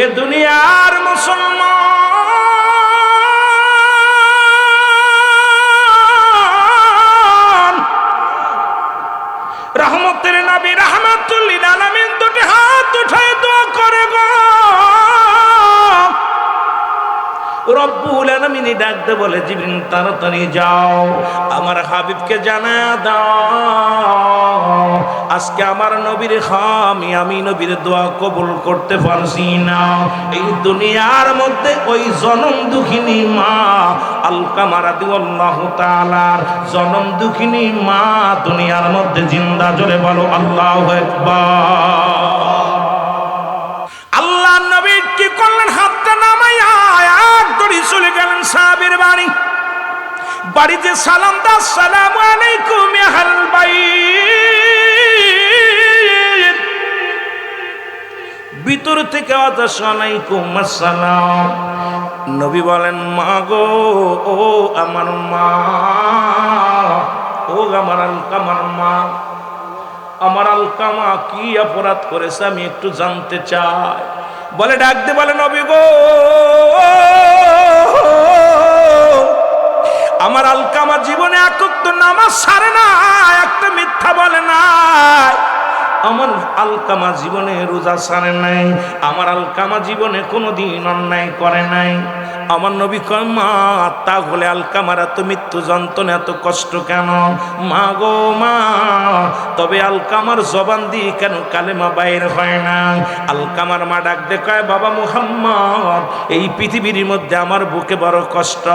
এ দুনিয়ার মুসলমান। রহমতের নবী রহমতুল্লিল রব্বুল আলামিনী ডাকতে বলে জিবরিন তাড়াতাড়ি যাও, আমার হাবিবকে জানা দাও। আজকে আমার নবীর খামি, আমি নবীর দোয়া কবুল করতে পারছি না। এই দুনিয়ার মধ্যে ওই জনম দুঃখিনী মা, আলকামারা দিওয়াল্লাহ তাআলার জনম দুঃখিনী মা, দুনিয়ার মধ্যে জিন্দা, জোরে বলো, আল্লাহু আকবার। বাড়িতে সালাম দা সালাম আলাইকুম আহল বাইত। ভিতর থেকে আলাইকুম আসসালাম। নবী বলেন, মা গো, ও আমার মা, ও আমার আলকামার মা, আমার আলকামা কি অপরাধ করেছে আমি একটু জানতে চাই। বলে ডাকতে বলে, নবী গো আমার আলকামা জীবনে একক নামাজ সারে না, একটা মিথ্যা বলে না। আমার আলকামা জীবনে রোজা সারে নাই, আমার আলকামা জীবনে কোনো দিন অন্যায় করে নাই। আমার নবী কয়, মা, তাহলে আলকামার এত মৃত্যু যন্ত্রণা এত কষ্ট কেন? মা গো, মা, তবে আলকামার জবান দিয়ে কেন কালেমা বাইর হয় না? আলকামার মা ডাক দেখায় বাবা মুহাম্মদ, এই পৃথিবীর মধ্যে আমার বুকে বড় কষ্ট।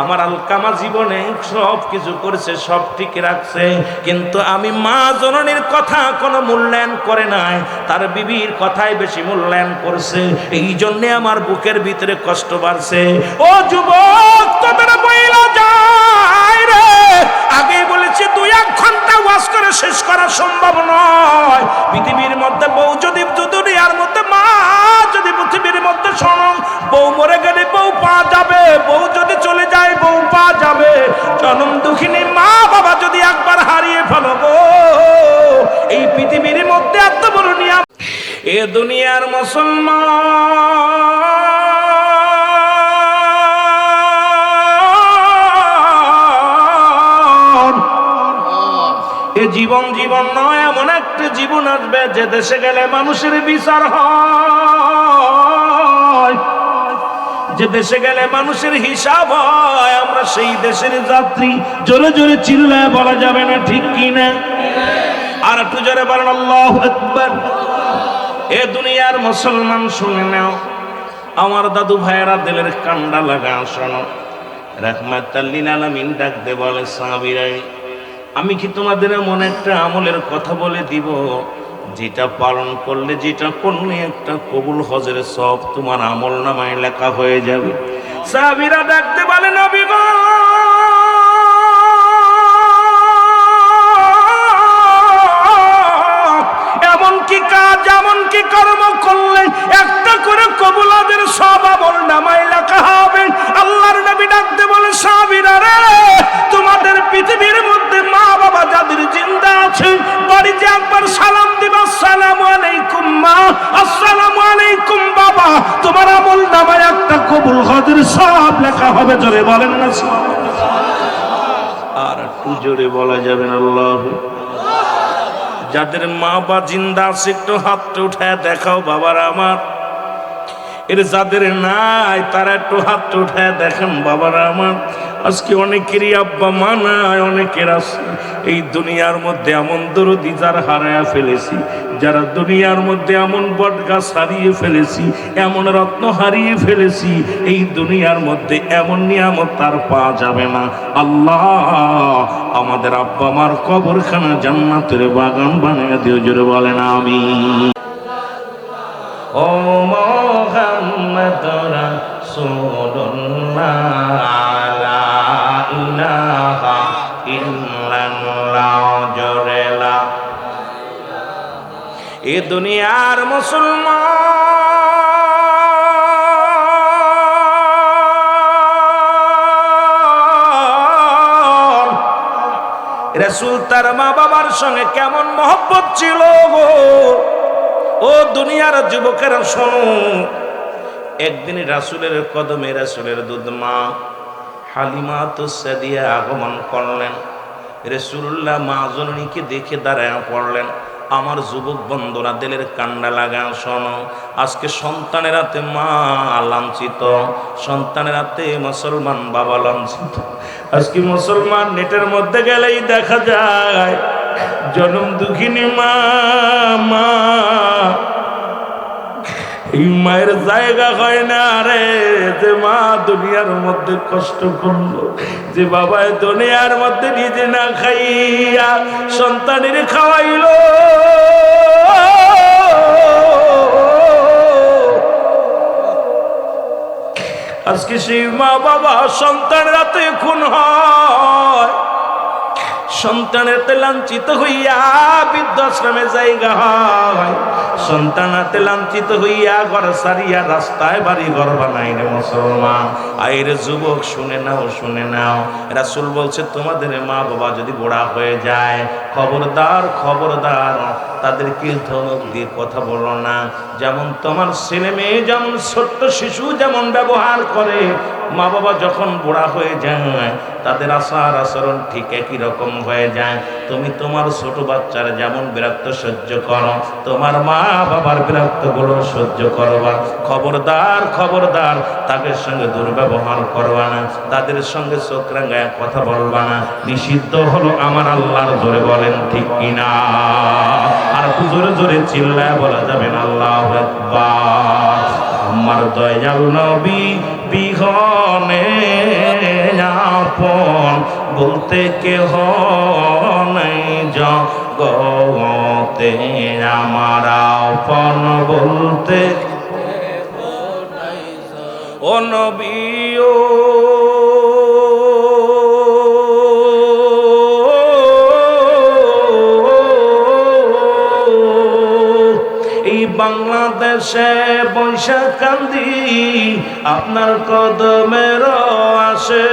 আমার আলকামা জীবনে সব কিছু করেছে, সব ঠিক রাখছে। কিন্তু আমি মা জননীর কথা কোনো মূল্যায়ন করে নাই। তার বিবির কথাই বেশি মূল্যায়ন করছে। এই জন্যে আমার বুকের ভিতরে কষ্ট বাড়ছে। ও যুবক, তোদের বইলা যায় রে। আগে বলেছি, দুই এক ঘণ্টা ওয়াশ করে শেষ করা সম্ভব নয়। পৃথিবীর মধ্যে বউ যদি দুনিয়ার মধ্যে, মা যদি পৃথিবীর মধ্যে শোনো, বউ মরে গেলে বউ পা যাবে, বউ যদি চলে যায়, বউ পা যাবে। জনম দুঃখিনী মা বাবা যদি একবার হারিয়ে ফেলো গো। এই পৃথিবীর মধ্যে এত বড় নিয়ম এ দুনিয়ার মুসলমান আসবে, যে দেশে গেলে মানুষের বিচার হয়। যে দেশে গেলে মানুষের হিসাব হয়, আমরা সেই দেশের যাত্রী। জোরে জোরে চিল্লায় বলা যাবে না, ঠিক কি না? আর একটু জোরে বলেন, আল্লাহ আকবার। এ দুনিয়ার মুসলমান, শুনে নাও। আমার দাদু ভাইয়েরা দিলের কান্ডা লাগা শোনো। রাহমাতাল্লিল আলামিন ডাক দে বলে, সাহাবীরাই, আমি কি তোমাদের এমন একটা আমলের কথা বলে দিব? যেটা পালন করলে যেটা করলে একটা কবুল হজের সব তোমার আমল নামায় লেখা হয়ে যাবে। সাহাবিরা ডাকতে পারে গো! এমন কি কাজ এমন কি কর্ম করলে একটা করে কবুলাদের সব আমল নামায় লেখা হবে। আল্লাহর নবী ডাকতে বলে, সাহাবীরা রে, তোমাদের পৃথিবীর মধ্যে মা বাবা যাদের জিন্দা আছে বাড়িতে একবার সালাম দিবা, আসসালামু আলাইকুম মা, আসসালামু আলাইকুম বাবা। তোমার আমল নামায় একটা কবুল হজের সব লেখা হবে, জোরে বলেন না আর একটু জোরে বলা যাবে না, আল্লাহ। যাদের মা বা জিন্দা আছে একটু হাতটা উঠায় দেখাও বাবার আমার। এর যাদের নাই, তারা একটু হাত উঠায় দেখেন, বাবার আমার, আজকে অনেকেরই আব্বা মা নাই, অনেকের আছে। এই দুনিয়ার মধ্যে এমন দরদি যার হারায়া ফেলেছি, যারা দুনিয়ার মধ্যে এমন বট গাছ হারিয়ে ফেলেছি, এমন রত্ন হারিয়ে ফেলেছি, এই দুনিয়ার মধ্যে এমন নিয়ামত তার পাওয়া যাবে না। আল্লাহ, আমাদের আব্বা মার কবরখানা জান্নাতের বাগান বানিয়ে দিও, জোরে বলেন আমি ও মোহাম্মদ এ দুনিয়ার মুসলমান। রসুল তার মা বাবার সঙ্গে কেমন মহব্বত ছিল গো? ও দুনিয়ার যুবকেরা, শোনো। একদিন রাসুলের কদমে রাসুলের দুধ মা হালিমা তো সাদিয়া আগমন করলেন। রসুল্লাহ মা জননীকে দেখে দাঁড়ায় পড়লেন। আমার যুবক বন্ধুরা, দিলের কান্ডা লাগা, শোনো। আজকে সন্তানের হাতে মা লাঞ্ছিত সন্তানের হাতে মুসলমান বাবা লাঞ্ছিত। আজকে মুসলমান নেটের মধ্যে গেলেই দেখা যায়। জনম দুঃখিনী মা মা। মায়ের জায়গা হয় না রে, যে মা দুনিয়ার মধ্যে কষ্ট করল, যে বাবা দুনিয়ার মধ্যে নিজে না খাইয়া সন্তানের খাওয়াইলো। আজকে সেই মা বাবা সন্তান রাতে খুন হয়। সন্তানেতে লাঞ্ছিত হইয়া বৃদ্ধাশ্রমে জায়গা হয়। সন্তানাতে লাঞ্ছিত হইয়া ঘর সারিয়া রাস্তায় বাড়ি ঘর বানাই রে মুসলমান। আইরে যুবক, শুনে নাও শুনে নাও। রাসুল বলছে, তোমাদের মা বাবা যদি গোড়া হয়ে যায়, খবরদার খবরদার, তাদেরকে ধমক দিয়ে কথা বলো না। যেমন তোমার ছেলে মেয়ে যেমন ছোট্ট শিশু যেমন ব্যবহার করে মা বাবা যখন বুড়া হয়ে যায়, তাদের আচার আচরণ ঠিক একই রকম হয়ে যায়। তুমি তোমার ছোট বাচ্চার যেমন বিরক্ত সহ্য করো, তোমার মা বাবার বিরক্তগুলো সহ্য করবা। খবরদার খবরদার, তাদের সঙ্গে দুর্ব্যবহার করবা না, তাদের সঙ্গে চোখ রাঙ্গায় কথা বলবা না। নিষিদ্ধ হলো আমার আল্লাহর জোরে বলেন, ঠিক কিনা? আর জোরে জোরে চিল্লায় বলা যাবেন আল্লাহ আমার দয়াল নবী বিহনে আপন বলতে কেহ নেই জগতে। আমার আপন বলতে ও নবী ও বাংলাদেশে বৈশাখ কান্দি আপনার কদমের আসে।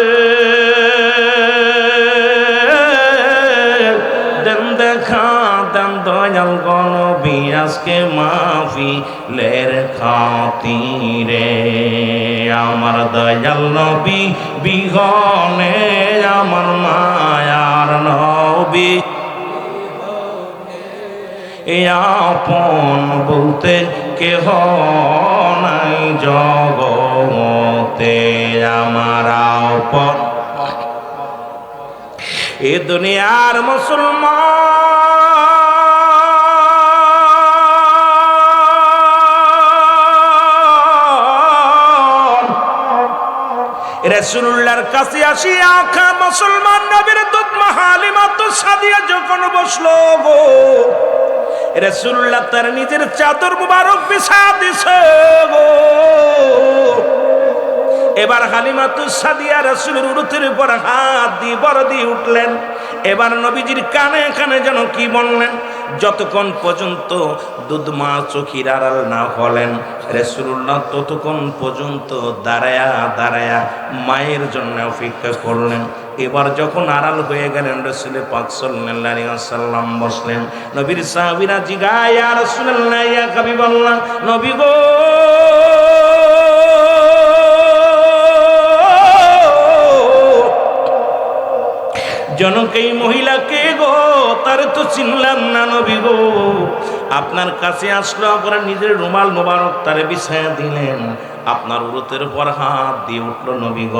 দেন দেখা, দেন দয়াল গণবি, আজকে মাফি লের খাতিরে। আমার দয়াল নবী বিহনে আমার মায়ার নবী। আপন বলতে কেহ নাই জগতে আমার আপন। এ দুনিয়ার মুসলমান। রসুল্লাহর কাছে আসি, আখা মুসলমান নবীর দুধ মাহালিমা তো সাদিয়া যখন বসল গো। রসুল্লাহ তার নিজের চাদর মুবারক বিছা গো। এবার হালিমাতু সাদিয়া রসুলের উরুতের উপর হাত দিয়ে বড় দিয়ে উঠলেন। এবার নবীজির কানে কানে যেন কি বললেন, যতক্ষণ পর্যন্ত দুধ মা চোখির আড়াল না হলেন রেসুল্লাহ ততক্ষণ পর্যন্ত দাঁড়ায়া দাঁড়ায়া মায়ের জন্য অপেক্ষা করলেন। এবার যখন আড়াল হয়ে গেলেন, রসুলের পাক সাল্লাম বসলেন। নবীর সাহাবিরা জিগায় রসুল্লাহ কবি বললাম নবী গো! জনক, এই মহিলাকে গো? তার তো চিনলাম না নবী গো। আপনার কাছে আসলো, আপনার নিজের রুমাল মোবারক তারে বিছায়া দিলেন। আপনার উরতের পর হাত দিয়ে উঠল নবীগ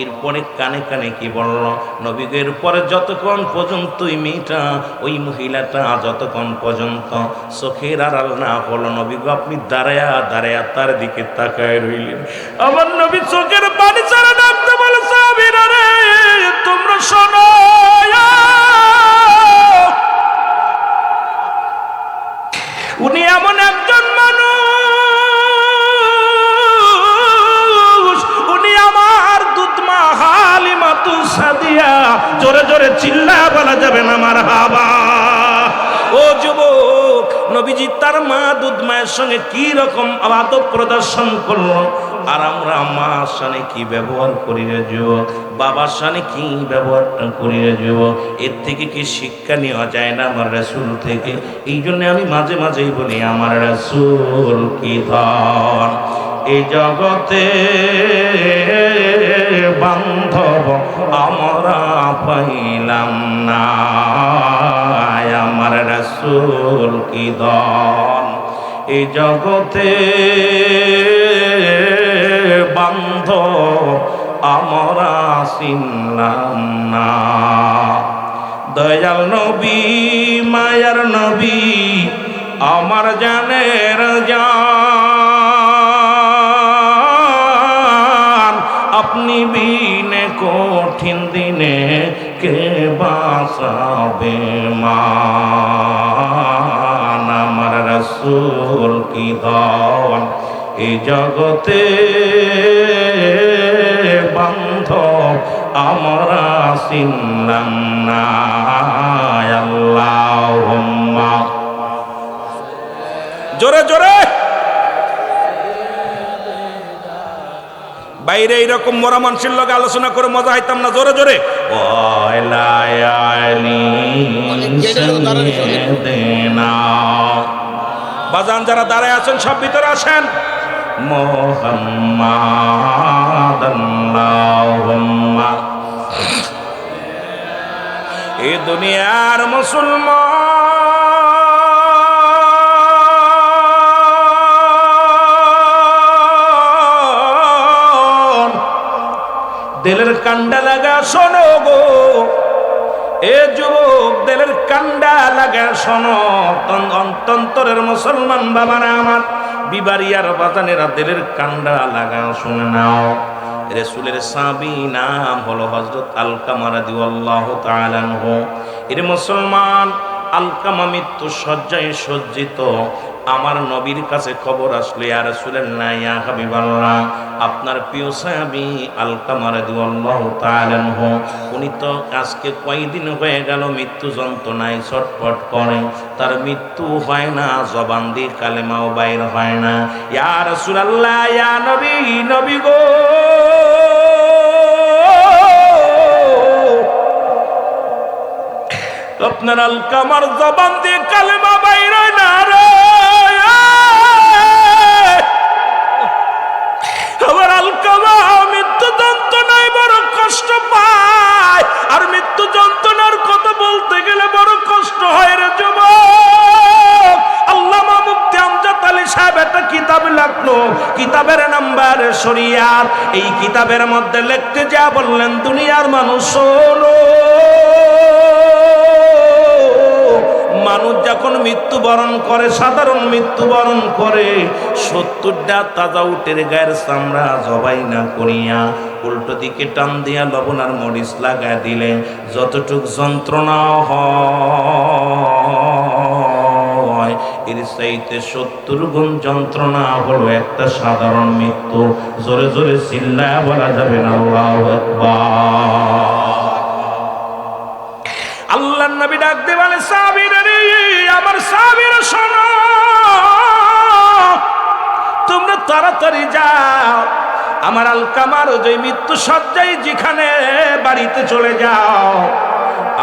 এরপরে কানে কানে কি বলল? নবীগ এরপরে যতক্ষণ পর্যন্ত ওই মেয়েটা, ওই মহিলাটা যতক্ষণ পর্যন্ত চোখের আড়াল না হলো নবীগ আপনি দাঁড়ায়া দাঁড়ায়া তার দিকে তাকায় রইলেন। আমার নবী চোখের পানি ছাড়া বলে তোমরা শোনো উনি এমন একজন দুধমা হালিমা তু সাদিয়া। জোরে জোরে চিল্লা বলা যাবে না আমার হাবা। ও যুবক, নবীজি তার মা দুধ মায়ের সঙ্গে কি রকম আদব প্রদর্শন করল আর আমরা মার সানে কি ব্যবহার করি রে বাবার সানে কি ব্যবহারটা করি রে এর থেকে কি শিক্ষা নেওয়া যায় না আমার রাসূল থেকে? এই জন্য আমি মাঝে মাঝেই বলি, আমার রাসূল কি ধন? এই জগতে বান্ধব আমরা পাইলাম না। আমার রাসূল কি ধন এই জগতে বান্ধব আমরা চিনলাম না। দয়াল নবী, মায়ার নবী, আমার জানের জান আপনি বিনে কঠিন দিনে কে বাঁচাবে মান আমার রসুল কি দন এই জগতে বন্ধ আমরা চিনলাম না জোরে জোরে! বাইরে এইরকম মরা মানুষের লগে আলোচনা করে মজা হইতাম না, জোরে জোরে। বাজান, যারা দাঁড়ায় আছেন, সব ভিতরে আসেন। এ দুনিয়ার মুসলমান দিলের কান্ডা লাগা, শোনো গো। এ যুবক, দেলের কান্ডা লাগা, শোনো। তন- অন্তন্তরের মুসলমান বাবারা আমার বিবারিয়ার বাজানেরা দেলের কান্ডা লাগা, শুনে নাও। রেসুলের সাবি নাম হলো হজরত আলকামারা দিওয়াল্লাহ তাআলাহু এর মুসলমান আলকামা মৃত্যু শয্যায় সজ্জিত। আমার নবীর কাছে খবর আসলে আর রাসূলের না ইয়া হাবিবাল্লাহ, আপনার প্রিয় সাহাবী আলকামা রাদিয়াল্লাহু তাআলা উনি তো আজকে কয়দিন হয়ে গেল মৃত্যু যন্ত্রণায় ছটফট করে। তার মৃত্যু হয় না, জবান দিয়ে কালেমাও বাইর হয় না। ইয়া রাসূলুল্লাহ, ইয়া নবী নবী গো! আপনার আলকামার জবান দিয়ে কালেমা আর যন্ত্রণার কথা বলতে গেলে বড় কষ্ট হয় রে সাহেব একটা কিতাব লাগল কিতাবের শরিয়ার। এই কিতাবের মধ্যে লিখতে বললেন দুনিয়ার মানুষ শোনো। মানুষ যখন মৃত্যুবরণ করে, সাধারণ মৃত্যুবরণ করে সত্তরটা তাজা উটের গায়ের চামড়া জবাই না করিয়া উল্টো দিকে টান দিয়া লবণ আর মরিচ লাগা দিলে যতটুক যন্ত্রণা হয়, এর চাইতে সত্তর গুণ যন্ত্রণা হলো একটা সাধারণ মৃত্যু। জোরে জোরে চিল্লা বলা যাবে না, আল্লাহু নবী ডাক দে বলে সাবির আমার সাবির শোনো। তাড়াতাড়ি যাও। আমার আলকামার যে মৃত্যু সজ্জায় যেখানে বাড়িতে চলে যাও।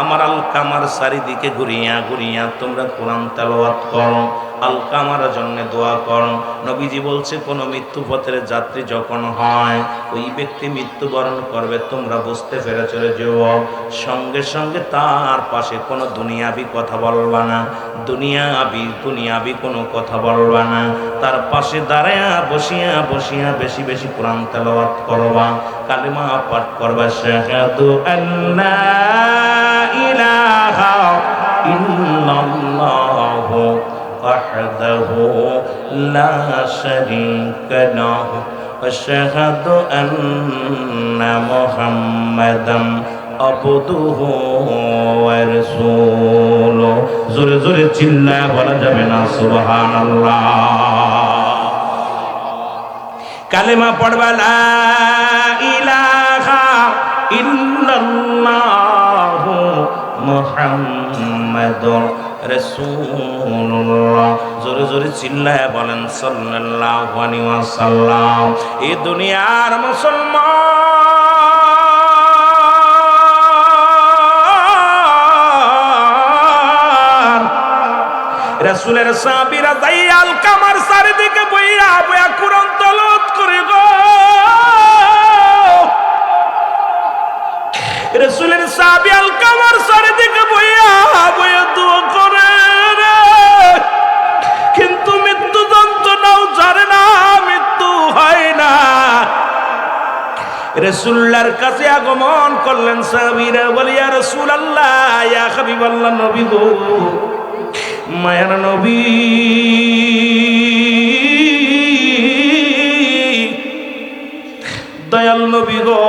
আমার আলকামার চারিদিকে ঘুরিয়া ঘুরিয়া তোমরা কোরআন তালোয়াত করো। আলকামার জন্য দোয়া করো নবীজি বলছে, কোনো মৃত্যু পথের যাত্রী যখন হয়, ওই ব্যক্তি মৃত্যুবরণ করবে, তোমরা বুঝতে পেরে চলে যেও সঙ্গে সঙ্গে তার পাশে কোনো দুনিয়াবি কথা বলবা না। দুনিয়াবি দুনিয়াবি কোনো কথা বলবা না। তার পাশে দাঁড়ায়া, বসিয়া বসিয়া বেশি বেশি কোরআন তেলাওয়াত করবা। কালিমা পাঠ করবা, শাহাদু আল্লাহ ইলাহা ইল্লাল্লাহু। وحده لا شريك له أشهد أن محمدا عبده ورسوله জোরে জোরে চিল্লা বলা যাবে না সুবহানাল্লাহ কালেমা পড়বা লা ইলাহা ইল্লাল্লাহু মুহাম্মাদুর রাসূলুল্লাহ জোরে চিল্লায় বলেন, সাল্লাল্লাহু আলাইহি দুনিয়ার মুসলমান। রাসূলের সাহাবীরা দাইয়াল কামার চারিদিকে বইয়া বইয়া কুরআন তলত করে গো। রসুলের সাহাবি আল কামার চারিদিকে বইয়া বইয়া দোয়া রসুল্লার কাছে আগমন করলেন সাহাবীরা বলিয়া রসুল আল্লাহ ইয়া হাবিব আল্লাহ নবী গো, মায়ার নবী দয়াল নবী গো,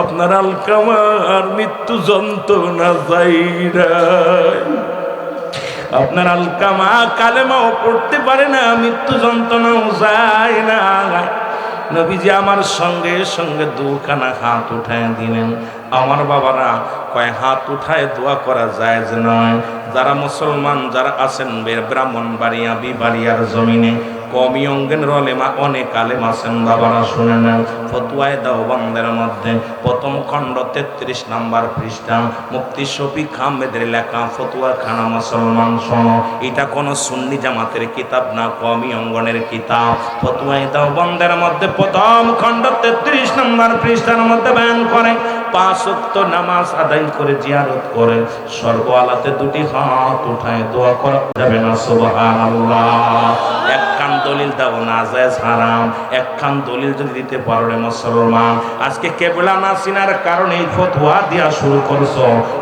আপনার আলকামার মৃত্যু যন্ত্রণা যাই নাই। আপনার আলকামা কালেমাও পড়তে পারে না, মৃত্যু যন্ত্রণাও যায় না। নবীজি আমার সঙ্গে সঙ্গে দুখানা হাত উঠায় দিলেন। আমার বাবারা কয়, হাত উঠায় দোয়া করা যায় যে নয়। যারা মুসলমান, যারা আছেন ব্রাহ্মণ বাড়িয়া বিবাড়িয়ার জমিনে কমি অঙ্গেন রলেমা অনেক আলেম আছেন বাবারা শুনে নেন। ফতুয়ায় দেওবন্দের মধ্যে। প্রথম খণ্ড তেত্রিশ নাম্বার পৃষ্ঠা। মুক্তি শফিক আহমেদের লেখা ফতুয়া খানা মুসলমান শোনো। এটা কোনো সুন্নি জামাতের কিতাব না কমি অঙ্গনের কিতাব। ফতুয়ায় দেওবন্দের মধ্যে প্রথম খণ্ড তেত্রিশ নাম্বার পৃষ্ঠার মধ্যে বয়ান করে। পাঁচ উক্ত নামাজ আদায় করে, জিয়ারত করে। স্বর্গ আলাতে দুটি হাত উঠায়, দোয়া করা যাবে না, সুবহানাল্লাহ। দলিল দাও না জায়েজ হারাম একখান দলিল যদি দিতে পারো রে মুসলমান। আজকে কেবলা না চিনার কারণে এই ফতোয়া দিয়া শুরু করছ।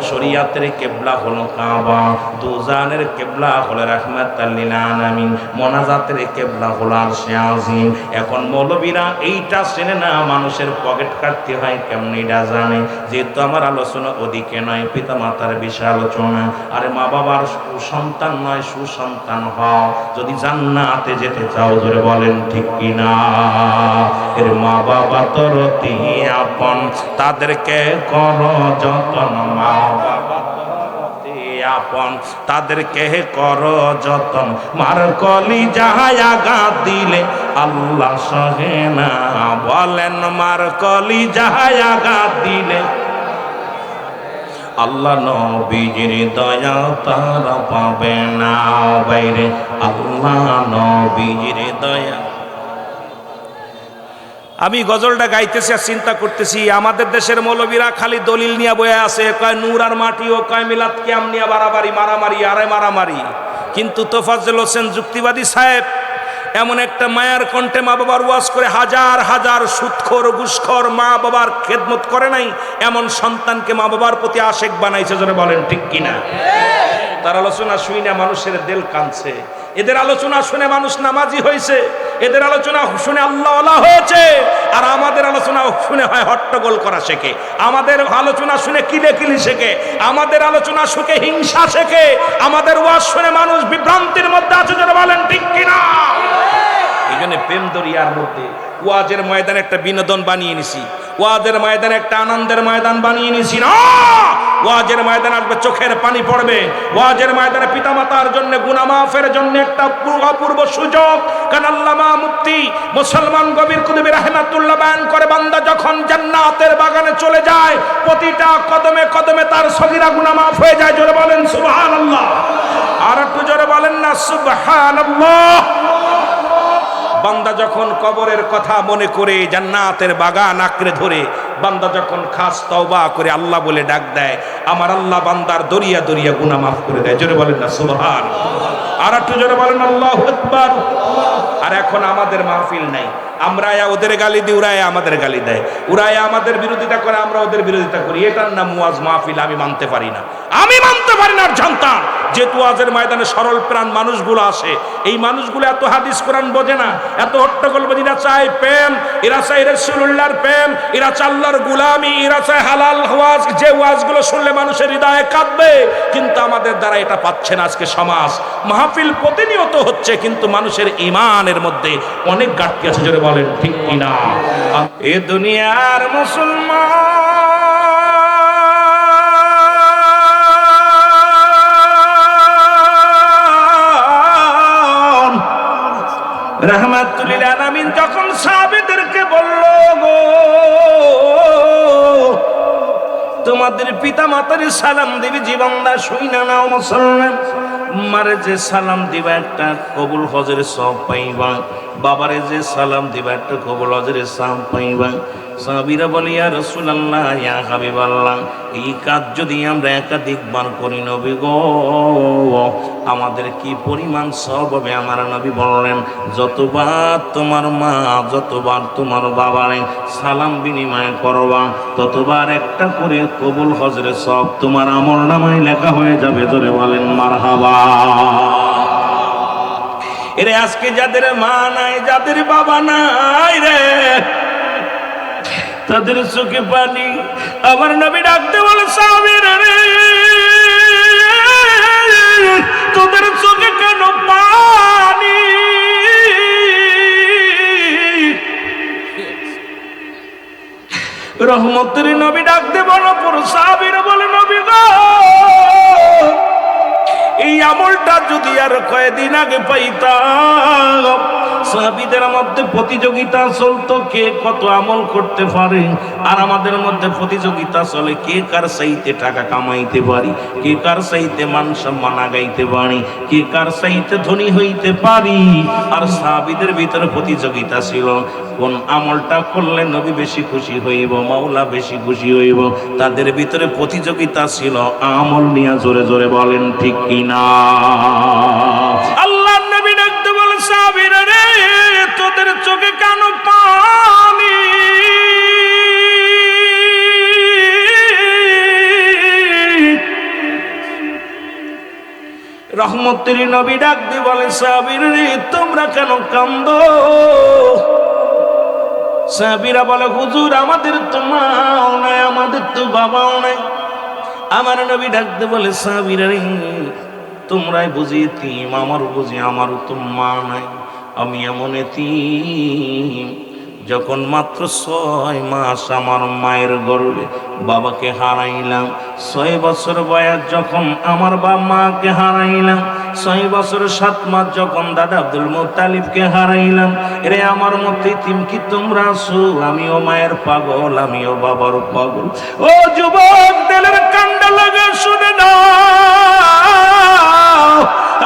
শরিয়াতের কেবলা হলো কাবা, দুজানের কেবলা হলো রাহমাতাল লিল আলামিন, মোনাজাতের কেবলা হলো আরশে আজিম। এখন মৌলবীরা এইটা চেনে না, মানুষের পকেট কাটতে হয়, কেমনি এটা জানে? যেহেতু আমার আলোচনা ওদিকে নয় পিতা মাতার বিষয় আলোচনা। আরে মা বাবার সুসন্তান নয়, সুসন্তান হও। যদি জান্নাতে যেতে চাও জোরে বলেন, ঠিক কিনা? এর মা বাবা তোর আপন, তাদেরকে কর যতন মা বাবা আপন, তাদেরকে কর যতন। মার কলি যাহায়া গা দিলে আল্লাহ সহে না, বলেন মার কলি যাহায়া গা দিলে আল্লাহ নবীজির দয়া তারা পাবে না, বাইরে আল্লাহ নবীজির দয়া। আমি গজলটা গাইতেছি আর চিন্তা করতেছি, আমাদের দেশের মৌলবীরা খালি দলিল নিয়ে বয়ে আছে, কয় নূর আর মাটি ও কয় মিলাত কেম নিয়ে বাড়াবাড়ি, মারামারি, আরে মারামারি। কিন্তু তোফাজ্জল হোসেন যুক্তিবাদী সাহেব এমন একটা মায়ার কণ্ঠে মা বাবার ওয়াজ করে হাজার হাজার সুৎখর গুসখর মা বাবার খেদমত করে নাই এমন সন্তানকে মা বাবার প্রতি আশেক বানাইছে জন্য বলেন ঠিক কিনা? তার আলোচনা শুই না মানুষের দেল কানছে এদের আলোচনা শুনে মানুষ নামাজি হয়েছে। এদের আলোচনা শুনে আল্লাহ হয়েছে। আর আমাদের আলোচনা শুনে হয় হট্টগোল করা শেখে। আমাদের আলোচনা শুনে কিলে কিলি শেখে। আমাদের আলোচনা শুনে হিংসা শেখে। আমাদের ওয়াজ শুনে মানুষ বিভ্রান্তির মধ্যে আছে যারা বলেন ঠিক কিনা? এখানে প্রেম দরিয়ার মধ্যে ওয়াজের ময়দানে একটা বিনোদন বানিয়ে নিছি। ওয়াজের ময়দানে একটা আনন্দের ময়দান বানিয়ে নিছি। না! ওয়াজের ময়দানে আসবে, চোখের পানি পড়বে। ওয়াজের ময়দানে পিতামাতার জন্য গুনামাফের জন্য একটা পূর্ব অপূর্ব সুযোগ। কারণ আল্লামা মুফতি মুসলমান গভীর কুতুবী রাহমাতুল্লাহ বয়ান করে, বান্দা যখন জান্নাতের বাগানে চলে যায়, প্রতিটা কদমে কদমে তার সগিরা গুনামাফ হয়ে যায়। জোরে বলেন, সুবহানাল্লাহ। আর একটু জোরে বলেন না, সুবহানাল্লাহ। বান্দা যখন কবরের কথা মনে করে জান্নাতের বাগান আঁকড়ে ধরে, বান্দা যখন খাস তওবা করে আল্লাহ বলে ডাক দেয়, আমার আল্লাহ বান্দার দরিয়া দরিয়া গুনা মাফ করে দেয়। জোরে বলেন না সুবহান আর একটু জোরে বলেন, আল্লাহু আকবার। আর এখন আমাদের মাহফিল নাই। আমরা ওদের গালি দিই, ওরা আমাদের গালি দেয়। ওরা আমাদের বিরোধিতা করে, আমরা ওদের বিরোধিতা করি। এটার নাম মুয়াজ মাহফিল, আমি মানতে পারি না। আমি মানতে পারি না জানতাম। যেহেতু আজের ময়দানে সরল প্রাণ মানুষগুলো আসে, এই মানুষগুলো এত হাদিস কোরআন বোঝে না, এত হট্টগোল বোঝে এরা চায় প্রেম, এরা চায় রসুল্লাহর প্রেম, এরা চাল্লার গুলামি, এরা চায় হালাল ওয়াজ, যে ওয়াজগুলো শুনলে মানুষের হৃদয়ে কাঁদবে, কিন্তু আমাদের দ্বারা এটা পাচ্ছে না আজকে সমাজ। মাহফিল প্রতিনিয়ত হচ্ছে, কিন্তু মানুষের ইমানের মধ্যে অনেক ঘাটতি আছে, জোরে বলেন, ঠিক কিনা? এ দুনিয়ার মুসলমান রহমাতুল্লিল আলামিন যখন সাহাবীদেরকে বলল গো তোমাদের পিতা মাতার সালাম দিবি জীবনদা শুই না নাও মুসলমান। মারে যে সালাম দিবা একটা কবুল হজরে সব পাইবা। বাবারে যে সালাম দিবা একটা কবুল হজরে সব পাইবা। সাহাবীরা বলি, ইয়া রাসূলুল্লাহ, ইয়া হাবিবাল্লাহ, এই কাজ যদি আমরা একাধিকবার করি নবী গো, আমাদের কি পরিমাণ সব হবে? আমার নবী বললেন, যতবার তোমার মা, যতবার তোমার বাবারে সালাম বিনিময় করবা, ততবার একটা করে কবুল হজরে সব তোমার আমল নামায় লেখা হয়ে যাবে ধরে বলেন, মারহাবা। এরে আজকে যাদের মা নাই, যাদের বাবা নাই রে, তাদের চোখে পানি, আমার নবী ডাকতে বলে সামির রে, তোদের চোখে কেন পানি? রহমতের নবী ডাকতে বলো সাবির বলে নবী গো এই আমলটা যদি আর কয়েকদিন আগে পাইতাম সাহাবিদের মধ্যে প্রতিযোগিতা চলতো, কে কত আমল করতে পারে? আর আমাদের মধ্যে প্রতিযোগিতা চলে, কে কার সাইতে টাকা কামাইতে পারি, কে কার সাইতে মান সম্মান আগাইতে পারি, কে কার সাইতে ধনী হইতে পারি? আর সাহাবিদের ভিতরে প্রতিযোগিতা ছিল, কোন আমলটা করলে নবী বেশি খুশি হইব, মাওলা বেশি খুশি হইব, তাদের ভিতরে প্রতিযোগিতা ছিল, আমল নিয়ে জোরে জোরে বলেন ঠিক কিনা? রহমতের নবী ডাক দিয়ে বলে সাহাবীর রে, তোমরা কেন কান্দ সাবিরা বলে, হুজুর, আমাদের তো মাও নাই, আমাদের তো বাবাও নাই। আমার নবী ডাক ডাকতে বলে সাহাবীরা রে, তোমরাই বুঝি তিম আমার বুঝি, আমারও তো মা নাই। আমি এমন এতিম, যখন মাত্র ছয় মাস আমার মায়ের গর্বে বাবাকে হারাইলাম। ছয় বছর বয়স যখন আমার বাবা মাকে হারাইলাম। ছয় বছর সাত মাস যখন দাদা আব্দুল মুতালিবকে হারাইলাম। এরে আমার মধ্যে তিম কি তোমরা আছো? আমিও মায়ের পাগল, আমিও বাবার পাগল। ও যুবক, দিলের কান্ডা লাগা, শুনে না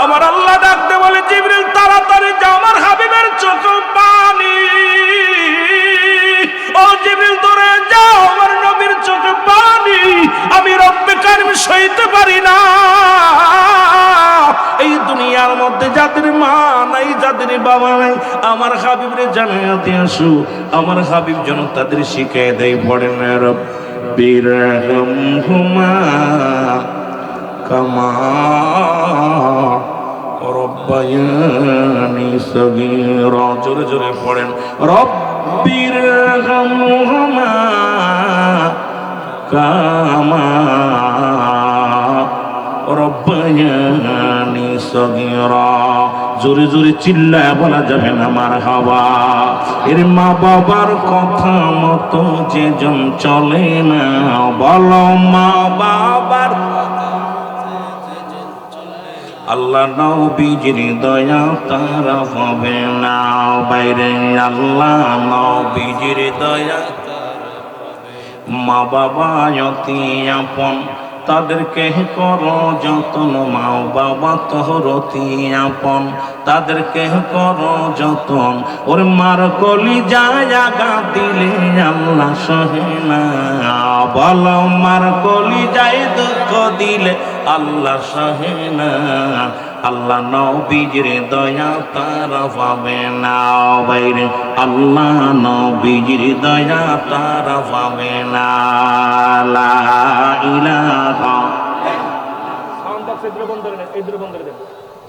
আমার আল্লাহ ডাকতে বলে, জিবরিল, তাড়াতাড়ি যা, আমার হাবিবের চোখ পানি। ও জিবরিল, দূরে যাও, আমার আমি রব্বে কারিম সইতে পারি না। এই দুনিয়ার মধ্যে যাদের মা নাই, যাদের বাবা নাই, আমার হাবিবরে জানাতে আসু। আমার হাবিব যেন তাদের শিখাই দেয় পড়ে না রব্বির হুমা কামা জোরে জোরে পড়েন। রব্বির গামহুমা জোরে জোরে চিল্লায় বলা যাবে না আমার হাওয়া। এর মা বাবার কথা মতো যে জন চলে না, বলো মা বাবার আল্লাহ নবীজির দয়া তারা হবে না। বাইরে আল্লাহ নবীজির দয়া মা বাবা অতি আপন, তাদেরকে করো যতন। মা বাবা তোহরতি আপন, তাদেরকে করো যতন। ওর মার কলি যায় আগা দিলে আল্লাহ সহে না। বল মার কলি যায় দুঃখ দিলে আল্লাহ সহে না। আল্লাহ নবীজির দয়া তারা পাবে না বাইরে। আল্লাহ নবীজির দয়া তারা পাবে না সাউন্ড বক্স এগুলো বন্ধ করে এই দুটো বন্ধ করে দেন।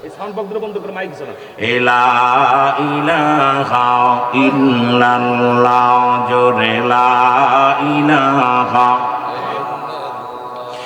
এই সাউন্ড বক্স বন্ধ করে মাইক শোনা ইলা ইলাহা ইল্লাল্লাহ জোরে লা ইলাহা